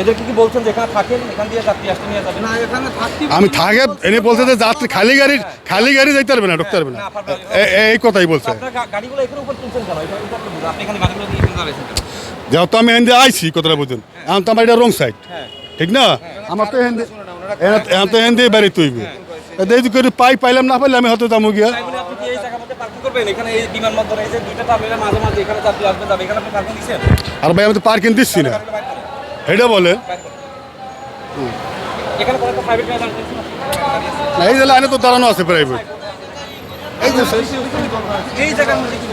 এদেরকে কি বলছেন যে এখানে থাকেন? এখান দিয়ে যাত্রী আসতে নিয়ে যাবেন? না এখানে থাকতে আমি থাকে এনে বলছে যে যাত্রী খালি গাড়ি খালি গাড়ি যাইতে পারবে না ঢুকতে পারবে না। এই কথাই বলছে। গাড়িগুলো এখানে উপর তুলছেন কেন। আপনি এখানে গাড়িগুলো যেহেতু আমি এখান দিয়ে আইছি কথাটা বুঝুন। এখন তো আমার এটা রং সাইড হ্যাঁ। ঠিক না? আমার তো এখান দিয়ে এখন তো এখান দিয়ে বাড়ি তৈবে এই করে পাই পাইলাম না পাইলে আমি হয়তো যাব গিয়া। আর ভাই আমি তো পার্কিং দিচ্ছি না। এটা বলে। না? এই যে লাইনে তো দাঁড়ানো আছে প্রাইভেট এই জায়গার মধ্যে কি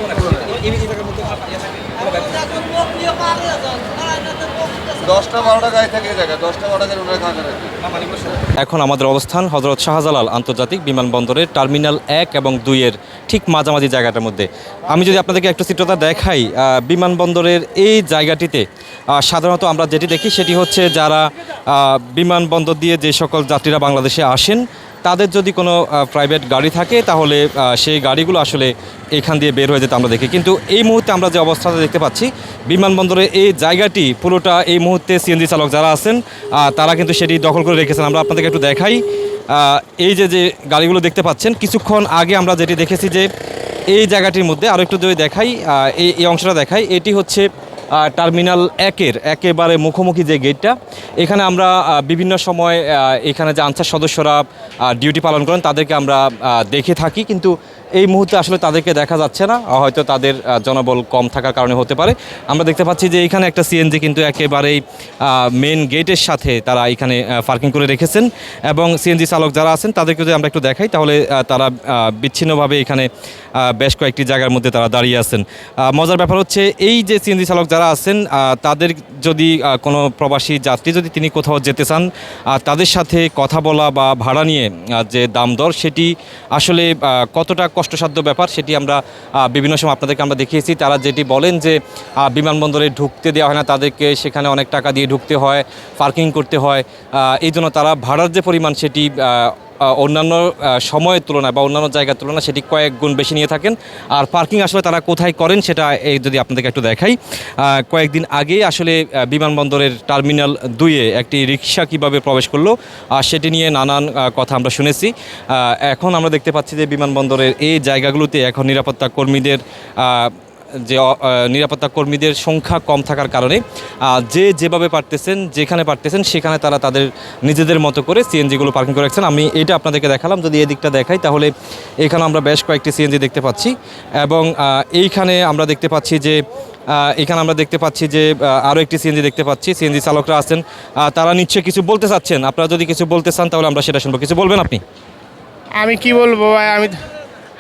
এখন আমাদের অবস্থান হজরত শাহজালাল আন্তর্জাতিক বিমানবন্দরের টার্মিনাল এক এবং দুইয়ের ঠিক মাঝামাঝি জায়গাটার মধ্যে। আমি যদি আপনাদেরকে একটু চিত্রটা দেখাই বিমানবন্দরের এই জায়গাটিতে সাধারণত আমরা যেটি দেখি সেটি হচ্ছে যারা বিমানবন্দর দিয়ে যে সকল যাত্রীরা বাংলাদেশে আসেন, তাদের যদি কোনো প্রাইভেট গাড়ি থাকে তাহলে সেই গাড়িগুলো আসলে এখান দিয়ে বের হয়ে যেতে আমরা দেখি। কিন্তু এই মুহূর্তে আমরা যে অবস্থাটা দেখতে পাচ্ছি বিমানবন্দরের এই জায়গাটি পুরোটা এই মুহূর্তে সিএনজি চালক যারা আছেন তারা কিন্তু সেটি দখল করে রেখেছেন। আমরা আপনাদেরকে একটু দেখাই এই যে যে গাড়িগুলো দেখতে পাচ্ছেন, কিছুক্ষণ আগে আমরা যেটি দেখেছি যে, এই জায়গাটির মধ্যে আরও একটু যদি দেখাই এই অংশটা দেখাই, এটি হচ্ছে টার্মিনাল একের, একেবারে মুখোমুখি যে গেটটা, এখানে আমরা বিভিন্ন সময় এখানে যে আনসার সদস্যরা ডিউটি পালন করেন, তাদেরকে আমরা দেখে থাকি। কিন্তু এই মুহূর্তে আসলে তাদেরকে দেখা যাচ্ছে না হয়তো তাদের জনবল কম থাকার কারণে হতে পারে। আমরা দেখতে পাচ্ছি যে এখানে একটা সিএনজি কিন্তু একেবারেই মেন গেটের সাথে তারা এখানে পার্কিং করে রেখেছেন এবং সিএনজি চালক যারা আছেন তাদেরকে যদি আমরা একটু দেখাই, তাহলে তারা বিচ্ছিন্নভাবে এখানে বেশ কয়েকটি জায়গার মধ্যে তারা দাঁড়িয়ে আছেন। মজার ব্যাপার হচ্ছে এই যে সিএনজি চালক যারা আছেন তাদের যদি কোনো প্রবাসী যাত্রী যদি তিনি কোথাও যেতে চান তাদের সাথে কথা বলা বা ভাড়া নিয়ে যে দাম দর, সেটি আসলে কতটা কষ্টসাধ্য ব্যাপার, সেটি আমরা বিভিন্ন সময় আপনাদেরকে আমরা দেখিয়েছি। তারা যেটি বলেন যে বিমানবন্দরে ঢুকতে দেওয়া হয় না, তাদেরকে সেখানে অনেক টাকা দিয়ে ঢুকতে হয়, পার্কিং করতে হয় এই জন্য তারা ভাড়ার যে পরিমাণ সেটি অন্যান্য সময়ের তুলনায় বা অন্যান্য জায়গার তুলনায় সেটি কয়েক গুণ বেশি নিয়ে থাকেন। আর পার্কিং আসলে তারা কোথায় করেন সেটা এই যদি আপনাদেরকে একটু দেখাই কয়েকদিন আগেই আসলে বিমানবন্দরের টার্মিনাল দুইয়ে একটি রিক্সা কীভাবে প্রবেশ করল, আর সেটি নিয়ে নানান কথা আমরা শুনেছি। এখন আমরা দেখতে পাচ্ছি যে বিমানবন্দরের এই জায়গাগুলোতে এখন নিরাপত্তা কর্মীদের যে নিরাপত্তা কর্মীদের সংখ্যা কম থাকার কারণে যে যেভাবে পারতেছেন, যেখানে পারতেছেন, সেখানে তারা তাদের নিজেদের মতো করে সিএনজিগুলো পার্কিং করে রাখছেন। আমি এটা আপনাদেরকে দেখালাম, যদি এদিকটা দেখাই, তাহলে এখানে আমরা বেশ কয়েকটি সিএনজি দেখতে পাচ্ছি এবং এইখানে আমরা দেখতে পাচ্ছি যে এখানে আমরা দেখতে পাচ্ছি যে আরও একটি সিএনজি দেখতে পাচ্ছি। সিএনজি চালকরা আছেন তারা নিশ্চয়ই কিছু বলতে চাচ্ছেন। আপনারা যদি কিছু বলতে চান, তাহলে আমরা সেটা শুনব। কিছু বলবেন আপনি? আমি কি বলব ভাই? আমি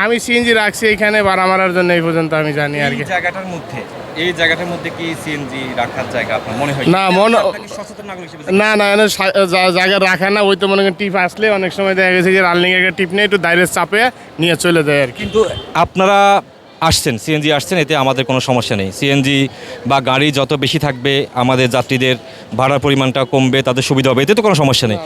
আমি সিএনজি রাখছি এখানে ভাড়া মারার জন্য এই পর্যন্ত আমি জানি আর কি। জায়গাটার মধ্যে এই জায়গাটার মধ্যে কি সিএনজি রাখার জায়গা আপনার মনে হয়? না, মনে- না না জা- জায়গা রাখা না ওই তো মনে করেন টিপ আসলে অনেক সময় দেখা গেছে যে রানিং একটা টিপ নিয়ে একটু দাইরের চাপে নিয়ে চলে যায় আর কিন্তু আপনারা আসছেন সিএনজি আসছেন এতে আমাদের কোনো সমস্যা নেই। সিএনজি বা গাড়ি যত বেশি থাকবে আমাদের যাত্রীদের ভাড়ার পরিমাণটা কমবে তাদের সুবিধা হবে এতে তো কোনো সমস্যা নেই।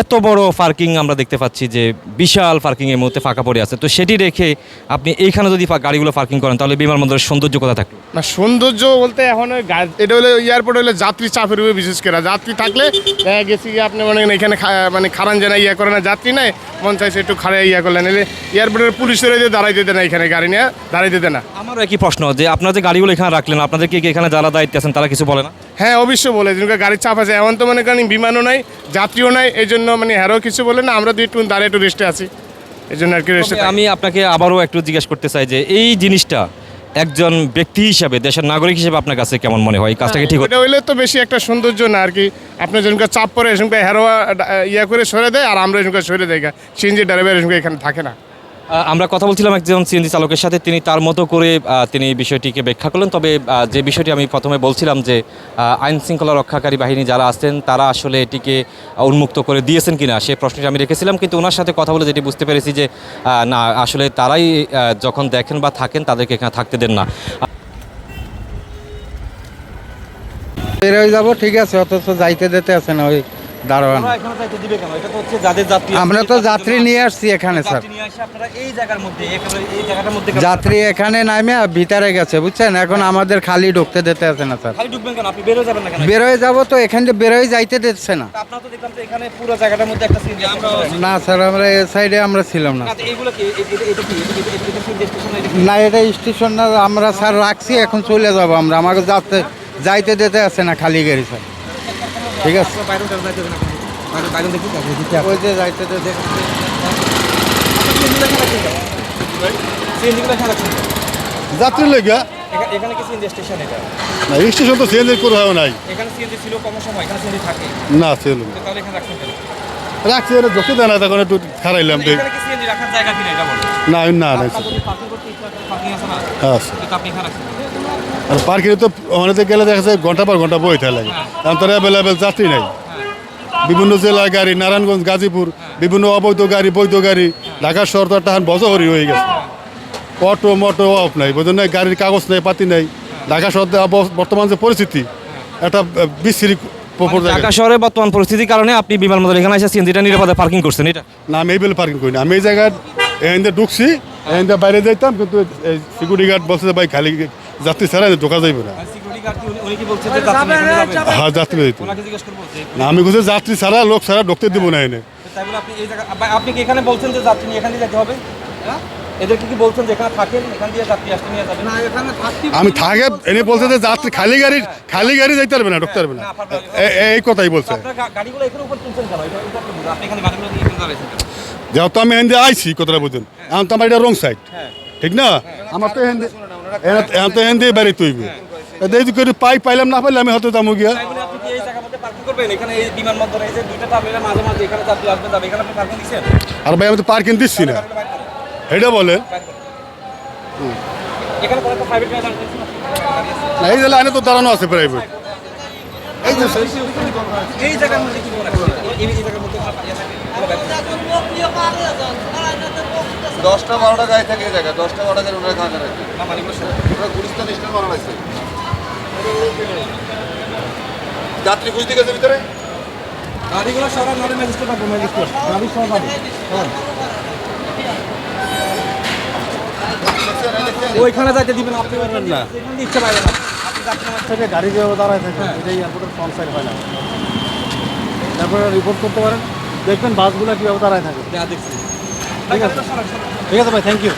এত বড় পার্কিং আমরা দেখতে পাচ্ছি যে বিশাল পার্কিং এর মধ্যে ফাঁকা পড়ে আছে। তো সেটি রেখে আপনি এইখানে যদি গাড়িগুলো পার্কিং করেন, তাহলে বিমানবন্দরের সৌন্দর্য কথা থাকে না, সৌন্দর্য বলতে এখন এটা হলে এয়ারপোর্ট হলে যাত্রী চাপের উপরে বিশেষ করে। যাত্রী থাকলে গেছি আপনি মানে এখানে মানে খারান জানা ইয়ে করে না, যাত্রী নাই মন চাইছে একটু খারে ইয়া করলেন। এলে এয়ারপোর্টের পুলিশের যে দাঁড়াইতে দেয় না এখানে গাড়ি নিয়ে দাঁড়াইতে দেয় না। আমারও একই প্রশ্ন যে আপনার যে গাড়িগুলো এখানে রাখলেন আপনাদের কি এখানে যারা দায়িত্ব আছেন তারা কিছু বলে না? হ্যাঁ অবশ্যই বলে যেন গাড়ির চাপ আছে। এমন তো মনে কারণ বিমানও নাই যাত্রীও নাই এই জন্য মানে হ্যারও কিছু বলে না আমরা দুই একটু দাঁড়িয়ে একটু রেস্টে আছি। এই জন্য আর কি রেস্টে আমি আপনাকে আবারও একটু জিজ্ঞেস করতে চাই যে এই জিনিসটা একজন ব্যক্তি হিসাবে দেশের নাগরিক হিসেবে আপনার কাছে কেমন মনে হয়? এই কাজটাকে ঠিক হচ্ছে? হইলে তো বেশি একটা সৌন্দর্য না আর কি। আপনার যেমন চাপ পরে এরকম হেরোয়া ইয়ে করে সরে দেয় আর আমরা এরকম সরে দেয় সিএনজি ড্রাইভার এরকম এখানে থাকে না। আমরা কথা বলছিলাম একজন সিএনজি চালকের সাথে, তিনি তার মতো করে তিনি বিষয়টিকে ব্যাখ্যা করলেন। তবে যে বিষয়টি আমি প্রথমে বলছিলাম যে আইন শৃঙ্খলা রক্ষাকারী বাহিনী যারা আছেন, তারা আসলে এটিকে উন্মুক্ত করে দিয়েছেন কিনা, সে প্রশ্নটি আমি রেখেছিলাম। কিন্তু ওনার সাথে কথা বলে যেটি বুঝতে পেরেছি যে না, আসলে তারাই যখন দেখেন বা থাকেন, তাদেরকে এখানে থাকতে দেন না। বের হয়ে যাব, ঠিক আছে, অথচ যাইতে যেতে আছে না, ওই দারোয়ান। আমরা তো যাত্রী নিয়ে আসছি এখানে স্যার। যাত্রী এখানে নামে ভিতরে গেছে বুঝছেন? এখন আমাদের খালি ঢুকতে দিতে আছে না স্যার। বেরোয় যাব তো এখান থেকে বেরোয় যাইতে দিচ্ছে না। না স্যার আমরা এ সাইডে আমরা ছিলাম না। না এটা স্টেশন না আমরা স্যার রাখছি এখন চলে যাব আমরা। আমাকে যাতে যাইতে দিতে আছে না খালি গাড়ি স্যার। ঠিক আছে। ওই যে যাইতে যাত্রী লেগে? এখানে কি সিএনজি স্টেশন এটা? না স্টেশন তো সিএনজি করে হয় নাই। এখানে সিএনজি ছিল কম সময় এখানে সিএনজি থাকে। না ছিল তাহলে এখানে রাখছেন কেন? রাখছি এটা ঢুকে দেয় না তখন একটু খারাইলাম না না না? আর পার্কে তো অনেকে গেলে দেখা যায় ঘণ্টা পর ঘণ্টা বইতে লাগে কারণ তার অ্যাভেলেবেল যাত্রী নাই। বিভিন্ন জেলার গাড়ি নারায়ণগঞ্জ গাজীপুর বিভিন্ন অবৈধ গাড়ি বৈধ গাড়ি ঢাকা শহর তো একটা বজহরি হয়ে গেছে। অটো মটো অফ নাই। বোঝেন নাই গাড়ির কাগজ নেই পাতি নাই। ঢাকা শহর বর্তমান যে পরিস্থিতি একটা বিশ্রী প- পর্যায়ে ঢাকা শহরে বর্তমান পরিস্থিতির কারণে আপনি বিমানবন্দর এখানে এসে সিএনজিটা নিরাপদে পার্কিং করছেন এটা? না আমি এই বেলে পার্কিং করি না। আমি এই জায়গায় এখান দিয়ে ঢুকছি এখান দিয়ে বাইরে যাইতাম কিন্তু সিকিউরিটি গার্ড বলছে যে ভাই খালি যাত্রী ছাড়া ঢোকা যাইবে না। হ্যাঁ যাত্রী যাইতো। না আমি বলছি যাত্রী ছাড়া লোক ছাড়া ঢুকতে দিব না এনে। আপনি এই জায়গা বা- আপনি কি এখানে বলছেন যে যাত্রী এখান যেতে হবে? হ্যাঁ? এদেরকে কি বলছেন যে এখানে থাকেন? এখান দিয়ে যাত্রী আসতে নিয়ে যাবেন? না এখানে থাকতে আমি থাকে এনে বলছে যে যাত্রী খালি গাড়ি খালি গাড়ি যাইতে পারবে না ঢুকতে পারবে না। এই কথাই বলছে। গাড়িগুলো এখানে উপর তুলছেন কেন। আপনি এখানে গাড়িগুলো নিয়ে? যেহেতু আমি এখান দিয়ে আইছি কথাটা বুঝুন। এখন তো আমার এটা রং সাইড ঠিক না? আমার তো এখান দিয়ে এখন তো এখান দিয়ে বেড়ে তুইবে এই করে পাই পাইলাম না পাইলে আমি হয়তো যাব গিয়া। আর ভাই আমি তো পার্কিং দিচ্ছি না। এটা বলে না? এই যে লাইনে তো দাঁড়ানো আছে প্রাইভেট এই জায়গার মধ্যে কি মনে এই জায়গার মধ্যে ইয়ে নেই। দশটা বারোটা থাকে এই জায়গায় দশটা বারোটা গুলিস্তান স্টেশন বানানো আছে যাত্রী খুঁজতে গেছে ভিতরে গাড়িগুলো সরান নাহলে ম্যাজিস্ট্রেট পাবো ম্যাজিস্ট্রেট গাড়ি সব হ্যাঁ। ওইখানে যাইতে দিবেন আপনি পারবেন না। ইচ্ছা পাইবেন না। থেকে গাড়ি যেভাবে দাঁড়ায় থাকে এটাই এয়ারপোর্টের ফ্রন্ট সাইড হয় না। তারপরে রিপোর্ট করতে পারেন দেখবেন বাসগুলো কীভাবে দাঁড়ায় থাকে। ঠিক আছে? ঠিক আছে ভাই থ্যাংক ইউ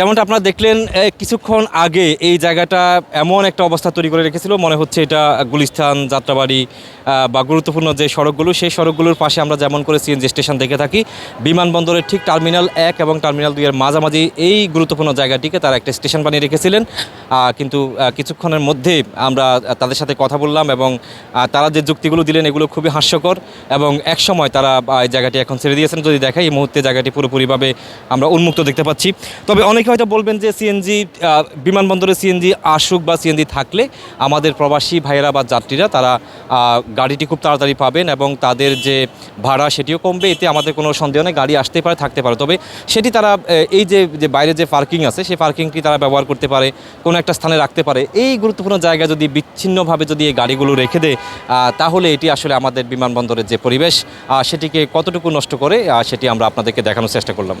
যেমনটা আপনারা দেখলেন কিছুক্ষণ আগে এই জায়গাটা এমন একটা অবস্থা তৈরি করে রেখেছিল। মনে হচ্ছে এটা গুলিস্থান যাত্রাবাড়ি বা গুরুত্বপূর্ণ যে সড়কগুলো, সেই সড়কগুলোর পাশে আমরা যেমন করে সিএনজি স্টেশন দেখে থাকি, বিমানবন্দরের ঠিক টার্মিনাল এক এবং টার্মিনাল দুইয়ের মাঝামাঝি এই গুরুত্বপূর্ণ জায়গাটিকে তারা একটা স্টেশন বানিয়ে রেখেছিলেন। কিন্তু কিছুক্ষণের মধ্যে আমরা তাদের সাথে কথা বললাম এবং তারা যে যুক্তিগুলো দিলেন এগুলো খুবই হাস্যকর এবং এক সময় তারা এই জায়গাটি এখন ছেড়ে দিয়েছেন। যদি দেখাই এই মুহূর্তে জায়গাটি পুরোপুরিভাবে আমরা উন্মুক্ত দেখতে পাচ্ছি। তবে অনেকে হয়তো বলবেন যে সিএনজি বিমানবন্দরে সিএনজি আসুক বা সিএনজি থাকলে আমাদের প্রবাসী ভাইয়েরা বা যাত্রীরা তারা গাড়িটি খুব তাড়াতাড়ি পাবেন এবং তাদের যে ভাড়া সেটিও কমবে। এতে আমাদের কোনো সন্দেহ নেই, গাড়ি আসতে পারে, থাকতে পারে। তবে সেটি তারা এই যে বাইরে যে পার্কিং আছে, সেই পার্কিংটি তারা ব্যবহার করতে পারে। কোনো একটা স্থানে রাখতে পারে। এই গুরুত্বপূর্ণ জায়গায় যদি বিচ্ছিন্নভাবে যদি এই গাড়িগুলো রেখে দেয় তাহলে এটি আসলে আমাদের বিমানবন্দরের যে পরিবেশ সেটিকে কতটুকু নষ্ট করে সেটি আমরা আপনাদেরকে দেখানোর চেষ্টা করলাম।